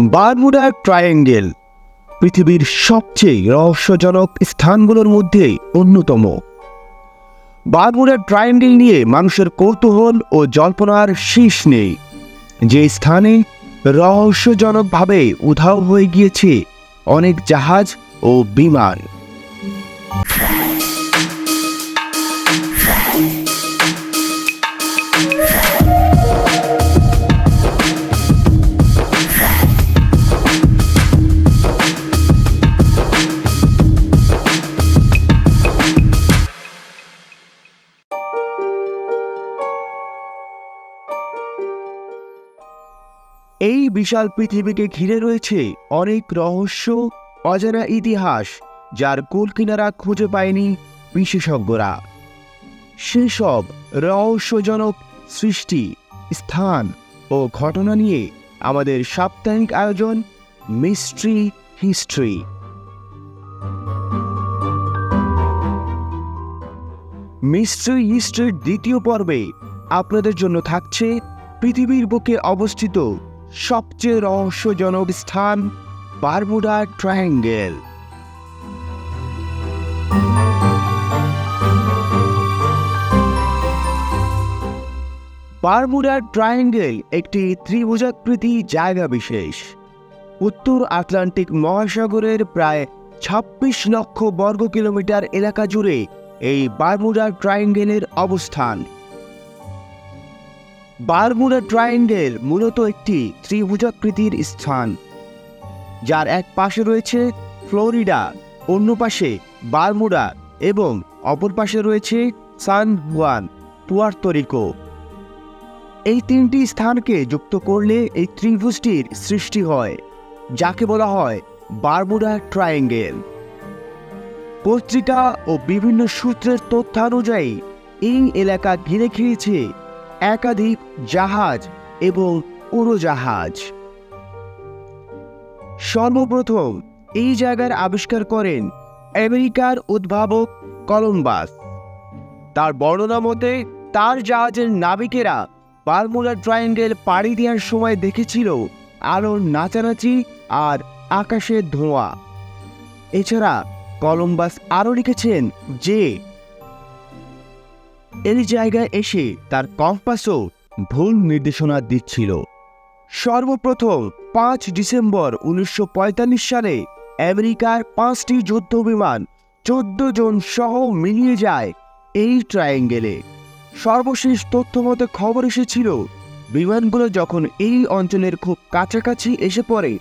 Bermuda triangle, পৃথিবীর সবচেয়ে রহস্যজনক স্থানগুলোর মধ্যে অন্যতম। বারমুডা ট্রায়াঙ্গেল নিয়ে মানুষের কৌতূহল ও জল্পনার শেষ নেই। যে স্থানে রহস্যজনকভাবে উধাও হয়ে গিয়েছে অনেক জাহাজ ও বিমান। এই বিশাল পৃথিবীকে ঘিরে রয়েছে অনেক রহস্য, অজানা ইতিহাস, যার কুল কিনারা খুঁজে পায়নি বিশেষজ্ঞরা। সেসব রহস্যজনক সৃষ্টি, স্থান ও ঘটনা নিয়ে আমাদের সাপ্তাহিক আয়োজন মিস্ট্রি হিস্ট্রি। মিস্ট্রি হিস্ট্রির দ্বিতীয় পর্বে আপনাদের জন্য থাকছে পৃথিবীর বুকে অবস্থিত সবচেয়ে রহস্যজনক স্থান বারমুডা ট্রায়াঙ্গেল। বারমুডা ট্রায়াঙ্গেল একটি ত্রিভুজাকৃতি জায়গা বিশেষ। উত্তর আটলান্টিক মহাসাগরের প্রায় ছাব্বিশ লক্ষ বর্গ কিলোমিটার এলাকা জুড়ে এই বারমুডা ট্রায়াঙ্গেলের অবস্থান। বারমুডা ট্রায়াঙ্গেল মূলত একটি ত্রিভুজাকৃতির স্থান, যার এক পাশে রয়েছে ফ্লোরিডা, অন্য পাশে বারমুডা এবং অপর পাশে রয়েছে সান হুয়ান পুয়ার্তরিকো এই তিনটি স্থানকে যুক্ত করলে এই ত্রিভুজটির সৃষ্টি হয়, যাকে বলা হয় বারমুডা ট্রায়াঙ্গেল। পত্রিকা ও বিভিন্ন সূত্রের তথ্যানুযায়ী, এই এলাকা ঘিরে খেয়েছে একাধিক জাহাজ এবং উড়োজাহাজ। সর্বপ্রথম এই জায়গার আবিষ্কার করেন আমেরিকার উদ্ভাবক কলম্বাস। তার বর্ণনা মতে, তার জাহাজের নাবিকেরা বারমুলা ট্রায়াঙ্গেল পাড়ি দেওয়ার সময় দেখেছিল আলোর নাচানাচি আর আকাশের ধোঁয়া। এছাড়া কলম্বাস আরও লিখেছেন যে এই জায়গায় এসে তার কম্পাসও ভুল নির্দেশনা দিচ্ছিল। সর্বপ্রথম পাঁচ ডিসেম্বর উনিশশো পঁয়তাল্লিশ সালে আমেরিকার পাঁচটি যুদ্ধ বিমান চোদ্দ জন সহ মিলিয়ে যায় এই ট্রায়াঙ্গেলে। সর্বশেষ তথ্য মতে খবর এসেছিল, বিমানগুলো যখন এই অঞ্চলের খুব কাছাকাছি এসে পড়ে,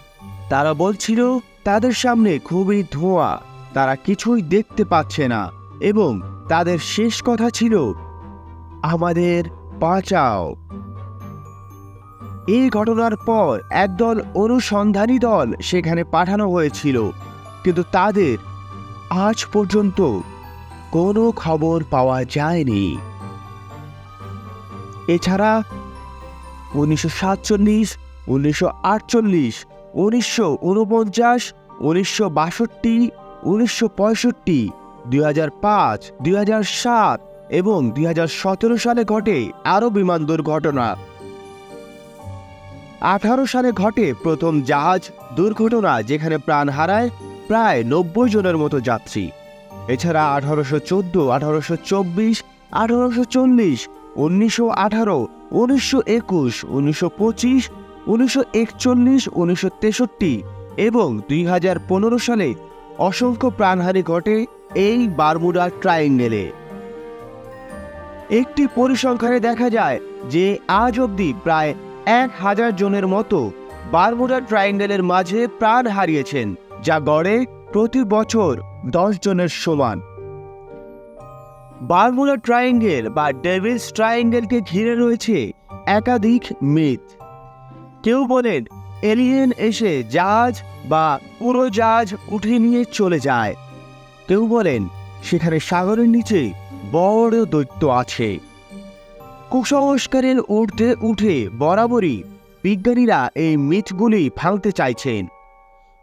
তারা বলছিল তাদের সামনে খুবই ধোঁয়া, তারা কিছুই দেখতে পাচ্ছে না এবং তাদের শেষ কথা ছিল আমাদের বাঁচাও। এই ঘটনার পর একদল অনুসন্ধানী দল সেখানে পাঠানো হয়েছিল, কিন্তু তাদের আজ পর্যন্ত কোনো খবর পাওয়া যায়নি। এছাড়া উনিশশো সাতচল্লিশ, উনিশশো আটচল্লিশ, উনিশশো উনপঞ্চাশ উনিশশো বাষট্টি, উনিশশো পঁয়ষট্টি, দুই হাজার পাঁচ, দুই হাজার সাত এবং দুই হাজার সতেরো সালে ঘটে আরও বিমান দুর্ঘটনা। আঠারো সালে ঘটে প্রথম জাহাজ দুর্ঘটনা যেখানে প্রাণ হারায় প্রায় নব্বই জনের মতো যাত্রী। এছাড়া আঠারোশো চোদ্দ, আঠারোশো চব্বিশ, আঠারোশো চল্লিশ, উনিশশো আঠারো, উনিশশো একুশ, উনিশশো পঁচিশ, উনিশশো একচল্লিশ, উনিশশো তেষট্টি এবং দুই হাজার পনেরো সালে অসংখ্য প্রাণহানি ঘটে এই বারমুডা ট্রায়াঙ্গেলে। একটি পরিসংখ্যানে দেখা যায় যে আজ অবধি প্রায় এক হাজার জনের মতো বারমুডা ট্রায়াঙ্গেলের মাঝে প্রাণ হারিয়েছেন, যা গড়ে প্রতি বছর দশ জনের সমান। বারমুডা ট্রায়াঙ্গেল বা ডেভিলস ট্রায়াঙ্গেলকে ঘিরে রয়েছে একাধিক মিথ। কেউ বলেন, এলিয়েন এসে জাহাজ বা পুরো জাহাজ উঠে নিয়ে চলে যায়। কেউ বলেন, সেখানে সাগরের নিচে বড় দৈত্য আছে। কুসংস্কারের ঊর্ধ্বে উঠে বরাবরই বিজ্ঞানীরা এই মিথগুলি ভাঙতে চাইছেন।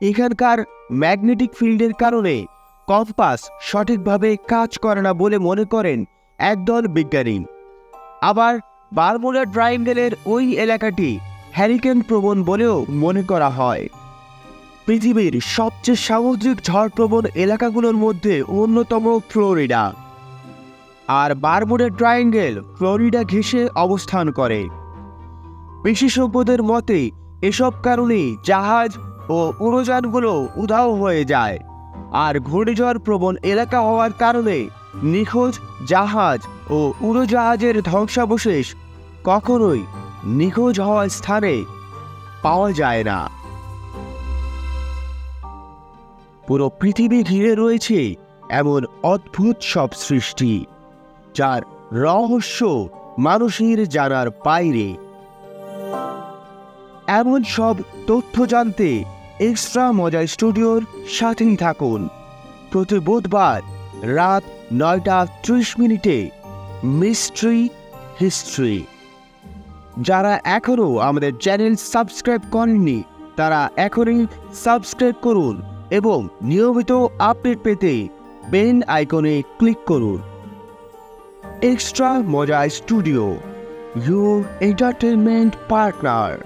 এখানকার ম্যাগনেটিক ফিল্ডের কারণে কম্পাস সঠিকভাবে কাজ করে না বলে মনে করেন একদল বিজ্ঞানী। আবার বারমুলা ট্রায়াঙ্গেলের ওই এলাকাটি হ্যারিকেন প্রবণ বলেও মনে করা হয়। পৃথিবীর সবচেয়ে সামুদ্রিক ঝড়প্রবণ এলাকাগুলোর মধ্যে অন্যতম ফ্লোরিডা। আর বারমুডা ট্রায়াঙ্গেল ফ্লোরিডা ঘেঁষে অবস্থান করে। বিশেষজ্ঞদের মতে, এসব কারণে জাহাজ ও উড়োযানগুলো উধাও হয়ে যায়। আর ঘূর্ণিঝড় প্রবণ এলাকা হওয়ার কারণে নিখোঁজ জাহাজ ও উড়োজাহাজের ধ্বংসাবশেষ কখনোই নিখোঁজ হওয়ার স্থানে পাওয়া যায় না। পুরো পৃথিবী ঘিরে রয়েছে এমন অদ্ভুত সব সৃষ্টি। যার রহস্য মানুষের জানার বাইরে। এমন সব তথ্য জানতে এক্সট্রা মজা স্টুডিওর সাথেই থাকুন। প্রতি বুধবার রাত নয়টা ত্রিশ মিনিটে মিস্ট্রি হিস্ট্রি। যারা এখনও আমাদের চ্যানেল সাবস্ক্রাইব করেননি, তারা এখনই সাবস্ক্রাইব করুন এবং নিয়মিত আপডেট পেতে বেল আইকনে ক্লিক করুন। Extra Moja Studio, your entertainment partner.